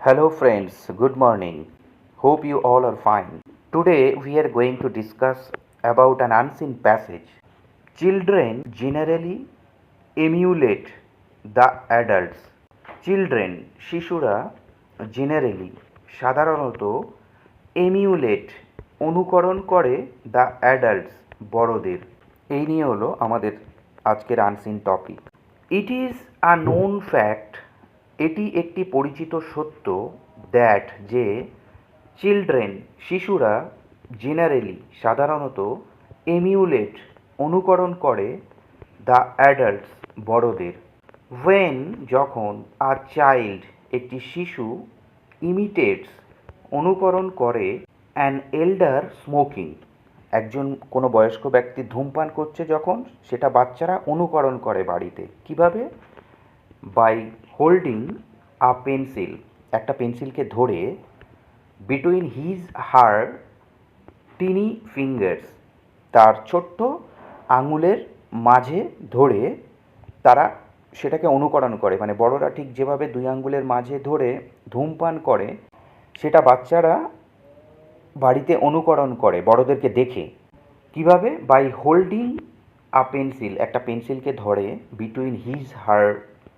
Hello, friends. Good morning. Hope you all are fine. Today, we are going to discuss about an unseen passage. Children generally emulate the adults. Children, শিশুরা generally সাধারণত emulate অনুকরণ করে the adults বড়দের এই নিয়ে হলো আমাদের আজকের unseen topic it is a known fact এটি একটি পরিচিত সত্য দ্যাট যে চিলড্রেন শিশুরা জেনারেলি সাধারণত এমিউলেট অনুকরণ করে দ্য অ্যাডাল্টস বড়দের। ওয়েন যখন আ চাইল্ড একটি শিশু ইমিটেটস অনুকরণ করে অ্যান এল্ডার স্মোকিং একজন কোনো বয়স্ক ব্যক্তি ধূমপান করছে যখন, সেটা বাচ্চারা অনুকরণ করে বাড়িতে। কীভাবে? বাই হোল্ডিং আ পেন্সিল একটা পেন্সিলকে ধরে between his her tiny fingers তার ছোট্ট আঙুলের মাঝে ধরে তারা সেটাকে অনুকরণ করে। মানে বড়রা ঠিক যেভাবে দুই আঙ্গুলের মাঝে ধরে ধূমপান করে, সেটা বাচ্চারা বাড়িতে অনুকরণ করে, বড়দেরকে দেখে। কীভাবে? বাই হোল্ডিং আ পেন্সিল একটা পেন্সিলকে ধরে between his her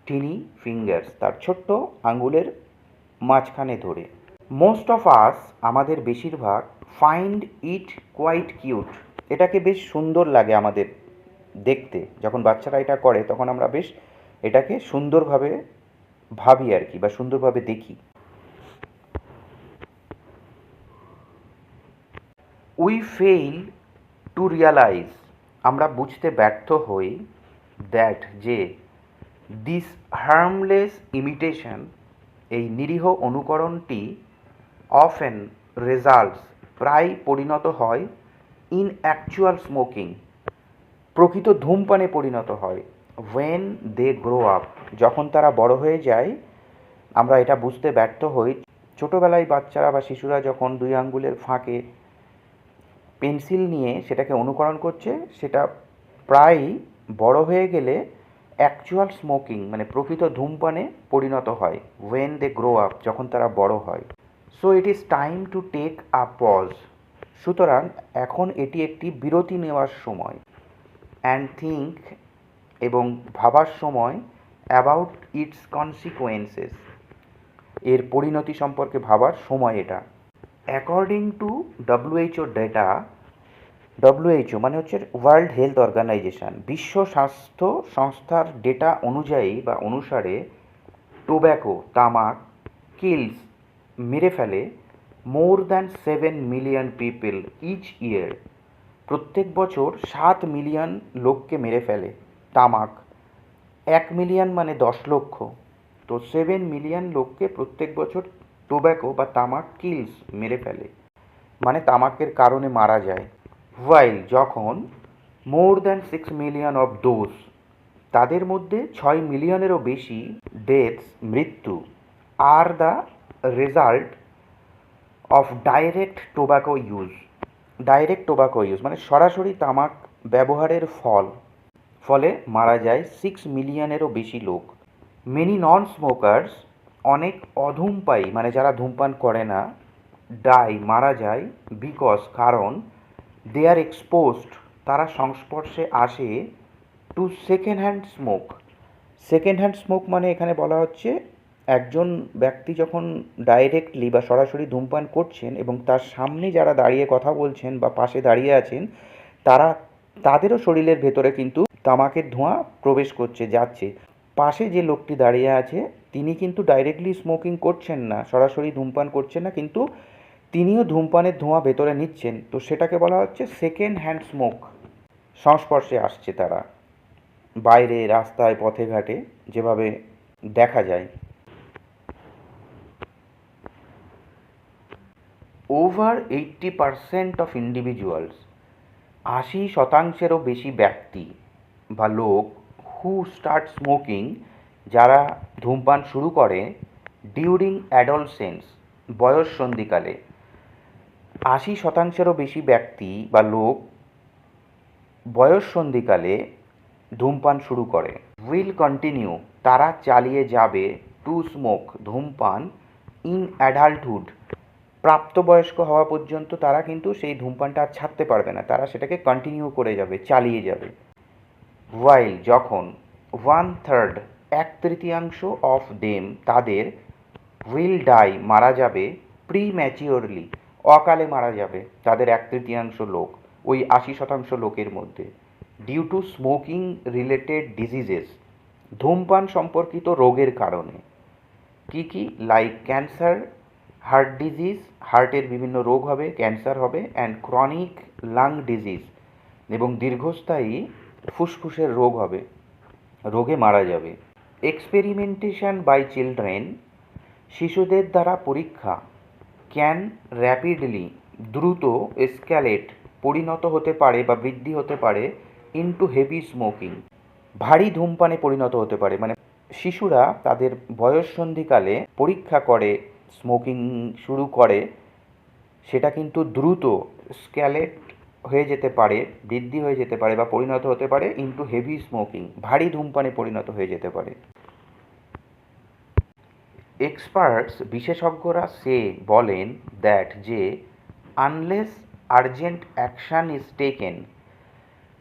tiny fingers, তার ছোট্ট আঙ্গুলের মাঝখানে ধরে। মোস্ট অফ আস আমাদের বেশিরভাগ ফাইন্ড ইট কোয়াইট কিউট এটাকে বেশ সুন্দর লাগে আমাদের দেখতে। যখন বাচ্চারা এটা করে, তখন আমরা বেশ এটাকে সুন্দরভাবে ভাবি আর কি, বা সুন্দরভাবে দেখি। উই ফেইল টু রিয়ালাইজ আমরা বুঝতে ব্যর্থ হই দ্যাট যে দিস হার্মলেস ইমিটেশন এই নিরীহ অনুকরণটি অফ অফেন রেজাল্টস প্রায় পরিণত হয় ইন অ্যাকচুয়াল স্মোকিং প্রকৃত ধূমপানে পরিণত হয় ওয়েন দে গ্রো আপ যখন তারা বড় হয়ে যায়, আমরা এটা বুঝতে ব্যর্থ হই। ছোটোবেলায় বাচ্চারা বা শিশুরা যখন দুই আঙ্গুলের ফাঁকে পেন্সিল নিয়ে সেটাকে অনুকরণ করছে, সেটা প্রায়ই বড় হয়ে গেলে অ্যাকচুয়াল স্মোকিং মানে প্রকৃত ধূমপানে পরিণত হয় ওয়েন দে গ্রো আপ যখন তারা বড় হয়। So it is time to take a pause সুতরাং, এখন এটি একটি বিরতি নেওয়ার সময়। অ্যান্ড থিঙ্ক এবং ভাবার সময় অ্যাবাউট ইটস কনসিকোয়েন্সেস এর পরিণতি সম্পর্কে ভাবার সময় এটা। According to WHO data WHO মানে হচ্ছে ওয়ার্ল্ড হেলথ অর্গানাইজেশন বিশ্ব স্বাস্থ্য সংস্থার ডেটা অনুযায়ী বা অনুসারে টোব্যাকো তামাক কিলস মেরে ফেলে more than seven million people each year প্রত্যেক বছর সাত মিলিয়ন লোককে মেরে ফেলে তামাক। এক মিলিয়ন মানে দশ লক্ষ। তো সেভেন মিলিয়ন লোককে প্রত্যেক বছর টোব্যাকো বা তামাক কিলস মেরে ফেলে। মানে তামাকের কারণে মারা যায়। ওয়াইল যখন more than six million of those তাদের মধ্যে ছয় মিলিয়নেরও বেশি ডেথস মৃত্যু are the result of direct tobacco use direct tobacco use মানে সরাসরি তামাক ব্যবহারের ফল। ফলে মারা যায় সিক্স মিলিয়নেরও বেশি লোক। মেনি নন স্মোকার্স অনেক অধূমপায়ী মানে যারা ধূমপান করে না ডাই মারা যায় বিকজ কারণ দে আর এক্সপোজড তারা সংস্পর্শে আসে to second hand smoke second hand smoke মানে এখানে বলা হচ্ছে একজন ব্যক্তি যখন ডাইরেক্টলি বা সরাসরি ধূমপান করছেন এবং তার সামনে যারা দাঁড়িয়ে কথা বলছেন বা পাশে দাঁড়িয়ে আছেন, তারা তাদেরও শরীরের ভেতরে কিন্তু তামাকের ধোঁয়া প্রবেশ করছে, যাচ্ছে। পাশে যে লোকটি দাঁড়িয়ে আছে, তিনি কিন্তু ডাইরেক্টলি স্মোকিং করছেন না, সরাসরি ধূমপান করছেন না, কিন্তু তিনিও ধূমপানের ধোঁয়া ভেতরে নিচ্ছেন, তো সেটাকে বলা হচ্ছে সেকেন্ড হ্যান্ড স্মোক সংস্পর্শে আসছে তারা। বাইরে, রাস্তায়, পথে ঘাটে যেভাবে দেখা যায়। Over eighty percent of individuals আশি শতাংশেরও বেশি ব্যক্তি বা লোক হু স্টার্ট স্মোকিং যারা ধূমপান শুরু করে ডিউরিং অ্যাডলসেন্স বয়স সন্ধিকালে। আশি শতাংশেরও বেশি ব্যক্তি বা লোক বয়স সন্ধিকালে ধূমপান শুরু করে। উইল কন্টিনিউ, তারা চালিয়ে যাবে টু স্মোক, ধূমপান, ইন অ্যাডাল্টহুড। প্রাপ্তবয়স্ক হওয়া পর্যন্ত তারা কিন্তু সেই ধূমপানটা আর ছাড়তে পারবে না, তারা সেটাকে কন্টিনিউ করে যাবে, চালিয়ে যাবে। ওয়াইল যখন ওয়ান থার্ড এক তৃতীয়াংশ অফ দেম তাদের উইল ডাই মারা যাবে প্রি ম্যাচিওরলি অকালে মারা যাবে তাদের এক তৃতীয়াংশ লোক, ওই আশি শতাংশ লোকের মধ্যে। Due to smoking related diseases ধূমপান সম্পর্কিত রোগের কারণে। কি কি? লাইক ক্যান্সার হার্ট ডিজিজ হার্টের বিভিন্ন রোগ হবে ক্যান্সার হবে অ্যান্ড ক্রনিক লাং ডিজিজ এবং দীর্ঘস্থায়ী ফুসফুসের রোগ হবে, রোগে মারা যাবে। এক্সপেরিমেন্টেশন বাই চিলড্রেন শিশুদের দ্বারা পরীক্ষা। ক্যান র্যাপিডলি দ্রুত এসক্যালেট পরিণত হতে পারে বা বৃদ্ধি হতে পারে ইনটু হেভি স্মোকিং ভারী ধূমপানে পরিণত হতে পারে। মানে শিশুরা তাদের বয়ঃসন্ধিকালে পরীক্ষা করে স্মোকিং শুরু করে, সেটা কিন্তু দ্রুত স্ক্যালেট হয়ে যেতে পারে, বৃদ্ধি হয়ে যেতে পারে বা পরিণত হতে পারে ইনটু হেভি স্মোকিং ভারী ধূমপানে পরিণত হয়ে যেতে পারে। এক্সপার্টস বিশেষজ্ঞরা সে বলেন দ্যাট যে unless urgent action is taken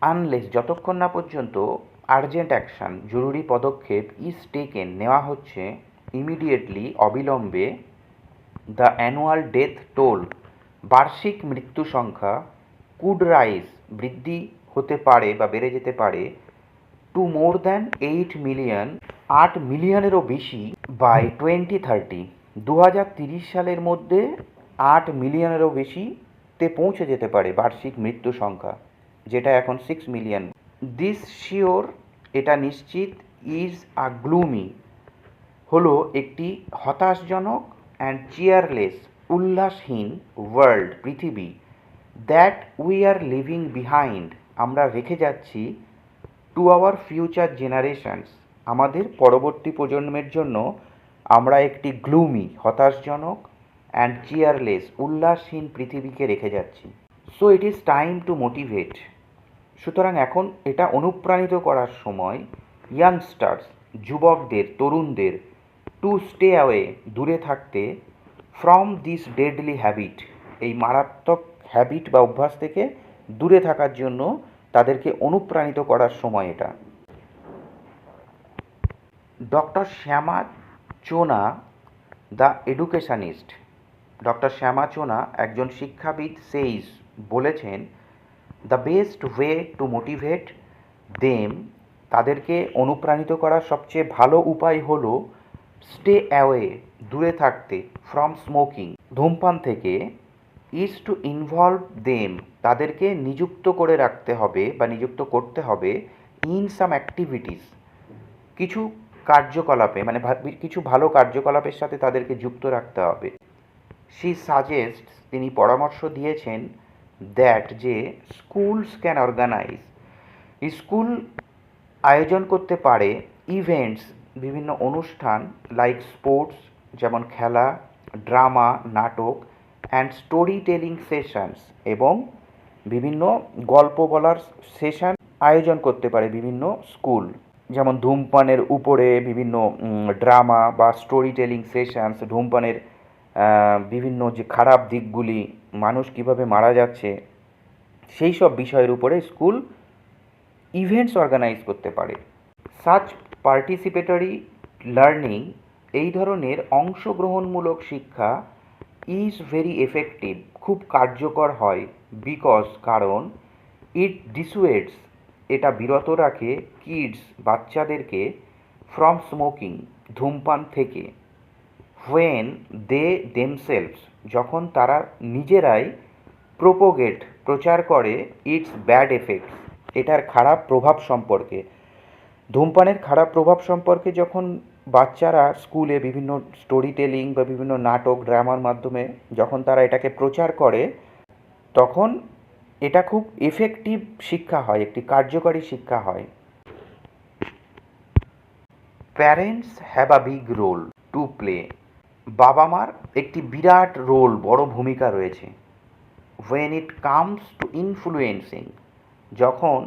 unless যতক্ষণ না পর্যন্ত আর্জেন্ট অ্যাকশান জরুরি পদক্ষেপ ইজ টেকেন নেওয়া হচ্ছে ইমিডিয়েটলি অবিলম্বে দ্য অ্যানুয়াল ডেথ টোল বার্ষিক মৃত্যু সংখ্যা কুড রাইজ বৃদ্ধি হতে পারে বা বেড়ে যেতে পারে to more than eight million আট মিলিয়নেরও বেশি বাই টোয়েন্টি থার্টি দু সালের মধ্যে আট মিলিয়নেরও বেশিতে পৌঁছে যেতে পারে বার্ষিক মৃত্যু সংখ্যা, যেটা এখন সিক্স মিলিয়ন দিস শিওর এটা নিশ্চিত ইজ আ গ্লুমি হলো একটি হতাশজনক অ্যান্ড চিয়ারলেস উল্লাসহীন ওয়ার্ল্ড পৃথিবী that we are living behind আমরা রেখে যাচ্ছি টু আওয়ার ফিউচার জেনারেশনস আমাদের পরবর্তী প্রজন্মের জন্য আমরা একটি গ্লুমি, হতাশজনক অ্যান্ড চিয়ারলেস উল্লাসহীন পৃথিবীকে রেখে যাচ্ছি। So it is time to motivate সুতরাং এখন এটা অনুপ্রাণিত করার সময় ইয়াংস্টার্স যুবকদের, তরুণদের টু স্টে অ্যাওয়ে দূরে থাকতে ফ্রম দিস ডেডলি হ্যাবিট এই মারাত্মক হ্যাবিট বা অভ্যাস থেকে দূরে থাকার জন্য তাদেরকে অনুপ্রাণিত করার সময় এটা। Doctor Shyama Chona, the educationist. Doctor Shyama Chona একজন শিক্ষাবিদ সেইস বলেছেন, the best way to motivate them, তাদেরকে অনুপ্রাণিত করার সবচেয়ে ভালো উপায় হলো স্টে অ্যাওয়ে, দূরে থাকতে, ফ্রম স্মোকিং। ধূমপান থেকে ইজ টু ইনভলভ দেম, তাদেরকে নিযুক্ত করে রাখতে হবে বা নিযুক্ত করতে হবে ইন সাম অ্যাক্টিভিটিস। কিছু কার্যকলাপে মানে কিছু ভালো কার্যকলাপের সাথে তাদেরকে যুক্ত রাখতে হবে। শি সাজেস্ট তিনি পরামর্শ দিয়েছেন দ্যাট যে স্কুলস ক্যান অর্গানাইজ স্কুল আয়োজন করতে পারে ইভেন্টস বিভিন্ন অনুষ্ঠান লাইক স্পোর্টস যেমন খেলা ড্রামা নাটক অ্যান্ড স্টোরি টেলিং সেশনস এবং বিভিন্ন গল্প বলার সেশন আয়োজন করতে পারে বিভিন্ন স্কুল যেমন ধূমপানের উপরে বিভিন্ন ড্রামা বা স্টোরি টেলিং সেশনস ধূমপানের বিভিন্ন যে খারাপ দিকগুলি, মানুষ কীভাবে মারা যাচ্ছে, সেই সব বিষয়ের উপরে স্কুল ইভেন্টস অর্গানাইজ করতে পারে। সাচ পার্টিসিপেটরি লার্নিং এই ধরনের অংশগ্রহণমূলক শিক্ষা ইজ ভেরি এফেক্টিভ খুব কার্যকর হয় বিকজ কারণ ইট ডিসুয়েডস এটা বিরত রাখে কিডস বাচ্চাদেরকে ফ্রম স্মোকিং ধূমপান থেকে। হোয়েন দে দেমসেলভস যখন তারা নিজেরাই প্রোপোগেট প্রচার করে ইটস ব্যাড এফেক্টস এটার খারাপ প্রভাব সম্পর্কে। ধূমপানের খারাপ প্রভাব সম্পর্কে যখন বাচ্চারা স্কুলে বিভিন্ন স্টোরি টেলিং বা বিভিন্ন নাটক ড্রামার মাধ্যমে যখন তারা এটাকে প্রচার করে, তখন এটা খুব এফেক্টিভ শিক্ষা হয়, একটি কার্যকরী শিক্ষা হয়। Parents have a big role to play বাবা মার একটি বিরাট রোল বড় ভূমিকা রয়েছে। When it comes to influencing যখন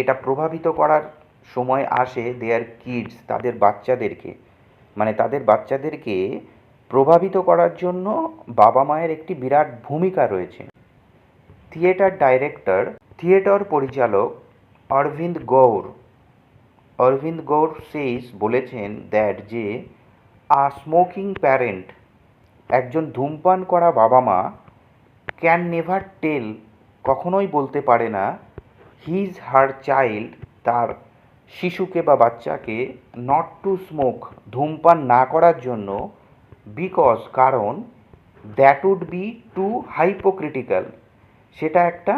এটা প্রভাবিত করার সময় আসে দেয়ার কিডস তাদের বাচ্চাদেরকে মানে তাদের বাচ্চাদেরকে প্রভাবিত করার জন্য বাবা মায়ের একটি বিরাট ভূমিকা রয়েছে। থিয়েটার ডাইরেক্টর, থিয়েটার পরিচালক অরবিন্দ গৌর। অরবিন্দ গৌর সেস বলেছেন দ্যাট যে আ স্মোকিং প্যারেন্ট একজন ধূমপান করা বাবা মা ক্যান নেভার টেল কখনোই বলতে পারে না হিজ হার চাইল্ড তার শিশুকে বা বাচ্চাকে নট টু স্মোক ধূমপান না করার জন্য বিকজ কারণ that would be too hypocritical সেটা একটা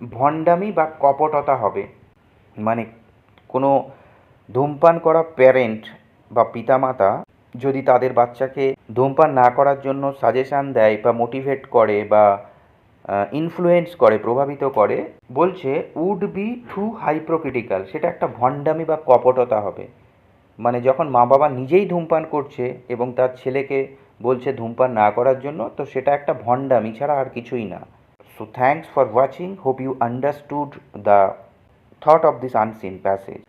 ভণ্ডামি বা কপটতা হবে। মানে কোনো ধূমপান করা প্যারেন্ট বা পিতামাতা যদি তাদের বাচ্চাকে ধূমপান না করার জন্য সাজেশান দেয় বা মোটিভেট করে বা ইনফ্লুয়েন্স করে, প্রভাবিত করে, বলছে উড বি টু হাইপ্রোক্রিটিক্যাল সেটা একটা ভণ্ডামি বা কপটতা হবে। মানে যখন মা বাবা নিজেই ধূমপান করছে এবং তার ছেলেকে বলছে ধূমপান না করার জন্য, তো সেটা একটা ভণ্ডামি ছাড়া আর কিছুই না। So thanks for watching. Hope you understood the thought of this unseen passage.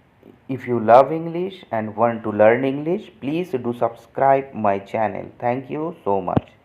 If you love English and want to learn English, please do subscribe my channel. Thank you so much.